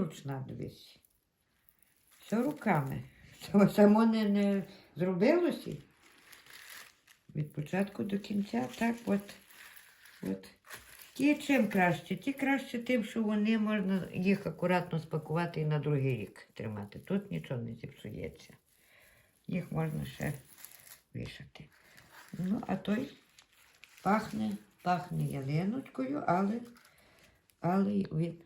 Ручна дивись. Все руками. Само не, не зробилося. Від початку до кінця, так от. от. Ті чим краще? Ті краще тим, що вони можна їх акуратно спакувати і на другий рік тримати. Тут нічого не зіпсується. Їх можна ще вішати. Ну, а той пахне, пахне ялиночкою, але, але він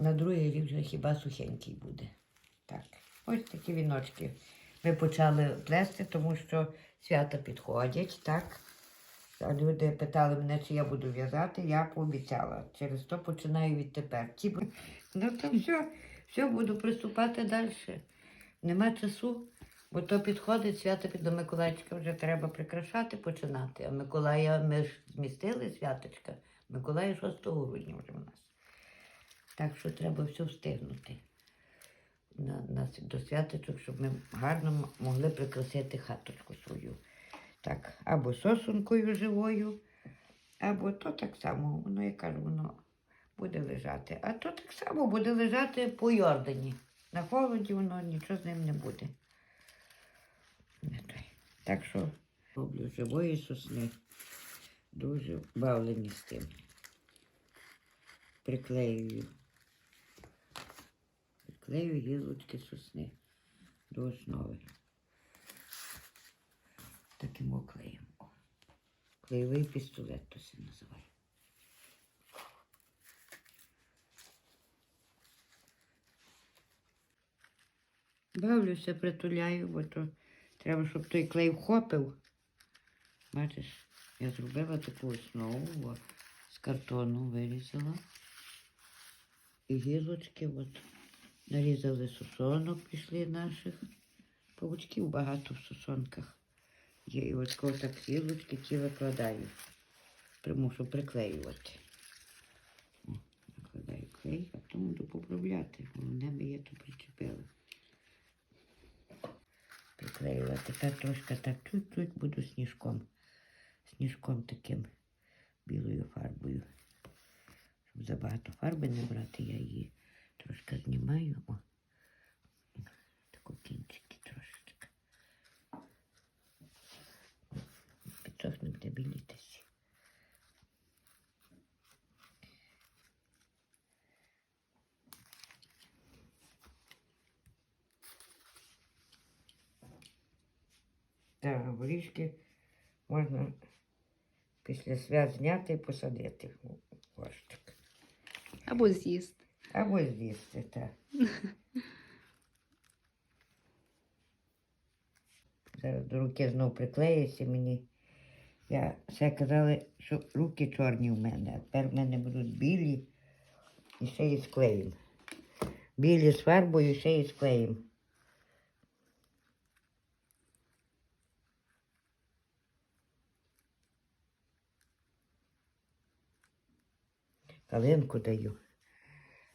на другий рік вже хіба сухенький буде. Так, ось такі віночки ми почали плести, тому що свята підходять, так. Люди питали мене, чи я буду в'язати, я пообіцяла. Через то починаю відтепер. Ті Ну то все, все, буду приступати далі. Нема часу, бо то підходить свято під до Миколайчика вже треба прикрашати, починати. А Миколая ми ж змістили святочка. Миколая 6 грудня вже в нас. Так що треба все встигнути на, на, до святочок, щоб ми гарно могли прикрасити хаточку свою. Так, або сосункою живою, або то так само, воно, я кажу, воно буде лежати. А то так само буде лежати по Йордані. На холоді воно нічого з ним не буде. Так що роблю живої сосни. Дуже бавлені з тим. Приклеюю. Приклею гілочки сосни до основи. Таким оклеєм. Клеєвий пістолет то се називає. Бавлюся, притуляю, бо то треба, щоб той клей вхопив. Бачиш, я зробила таку основу з картону вирізала. І гілочки от нарізали сосонок, пішли наших. Павучків багато в сосонках. Є і коли так гілочки ті викладаю. Примушу приклеювати. О, накладаю клей, а потім буду поправляти. Головне би я то причепила. Приклеювати. Тепер трошки так чуть-чуть буду сніжком. Сніжком таким білою фарбою. Щоб забагато фарби не брати, я її трошки знімаю. О. Таку кінчики трошечки. Підсохне буде білітися. Так, горішки можна після свят зняти і посадити в горщик. Або з'їсти. Або з'їсти, так. Зараз до руки знов приклеїться мені. Я все казали, що руки чорні в мене, а тепер в мене будуть білі і ще й з клеєм. Білі з фарбою, ще й з клеєм. Калинку даю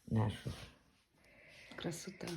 нашу. Красота.